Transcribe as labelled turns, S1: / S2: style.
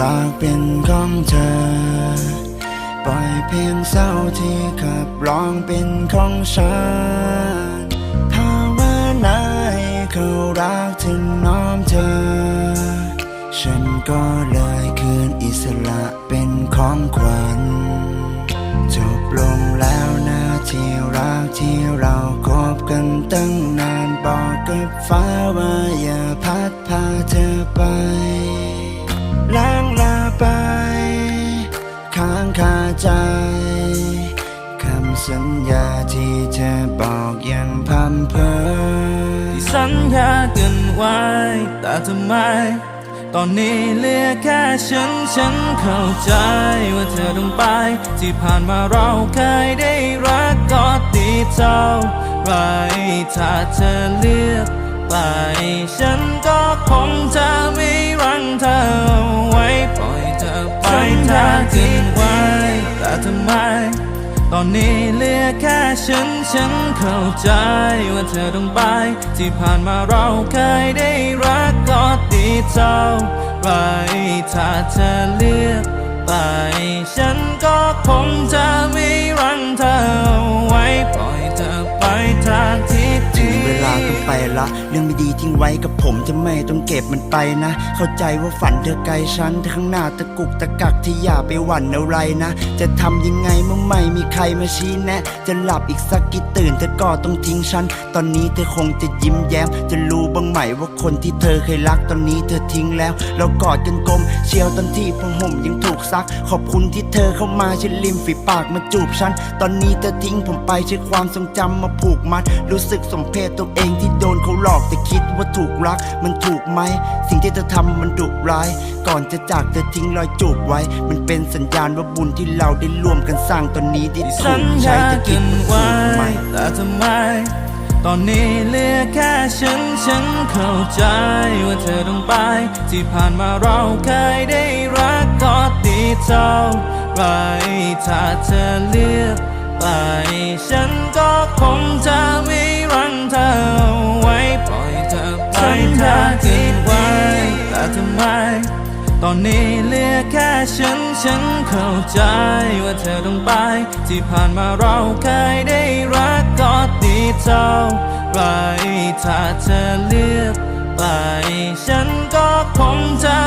S1: รักเป็นของเธอ ปล่อยเพียงเศร้าที่ขับร้องเป็นของฉันภาวนาให้เขารักถึงน้อมเธอ ฉันก็เลยคืนอิสระเป็นของขวัญ จบลงแล้วนะที่รักที่เราคบกันตั้งนานบอกกับฟ้าว่าอย่าพัดพาเธอไป สัญญาที่เธอบอกยังพำเพอ
S2: ที่สัญญากันไว้ แต่ทำไม ตอนนี้เหลือแค่ฉัน ฉันเข้าใจว่าเธอต้องไป ที่ผ่านมาเราเคยได้รักก็ดีเท่าไรถ้าเธอเลือกไป ฉันก็คงจะไม่รังเธอไว้ ปล่อยเธอไปทางที่ไว้ แต่ทำไม ตอนนี้เหลือแค่ฉัน ฉันเข้าใจว่าเธอต้องไป ที่ผ่านมาเราเคยได้รักก็ดีเท่าไรถ้าเธอเลือกไป ฉันก็คงจะ ไปละ
S1: เรื่องไม่ดีทิ้งไว้กับผมจะไม่ต้องเก็บมันไปนะ เข้าใจว่าฝันเธอไกลฉันแต่ข้างหน้าตะกุกตะกักที่อย่าไปหวั่นอะไรนะ จะทำยังไงเมื่อไม่มีใครมาชี้แนะ จะหลับอีกสักกี่ตื่นเธอก็ต้องทิ้งฉัน ตอนนี้เธอคงจะยิ้มแย้ม จะรู้บ้างไหมว่าคนที่เธอเคยรักตอนนี้เธอทิ้งแล้ว เรากอดกันกลมเชียวตอนที่ผ้าห่มยังถูกซัก ขอบคุณที่เธอเข้ามาฉันริมฝีปากมาจูบฉัน ตอนนี้เธอทิ้งผมไปใช้ความทรงจำมาผูกมัด รู้สึกสมเพศตัวเองที่โดนเขาหลอกแต่คิดว่าถูกรัก มันถูกไหม สิ่งที่เธอทำมันดุร้าย ก่อนจะจากเธอทิ้งรอยจูบไว้ มันเป็นสัญญาณว่าบุญที่เราได้ร่วมกันสร้างตอนนี้ได้
S2: ที่
S1: ถูกใช้
S2: ญา
S1: จะคิ
S2: กั
S1: ด
S2: น
S1: ว่า
S2: ไว้
S1: ถูกไหม
S2: แต่ทำไม ตอนนี้เหลือแค่ฉันฉันเข้าใจว่าเธอต้องไป ที่ผ่านมาเราเคยได้รักก็ดีเท่าไรถ้าเธอเลือกไปฉันก็คงจะไม่ อไปทางที่ไว้แต่ทำไม ตอนนี้เหลือแค่ฉัน ฉันเข้าใจว่าเธอต้องไป ที่ผ่านมาเราเคยได้รักก็ดีเท่าไรถ้าเธอเลือกไป ฉันก็คงจะ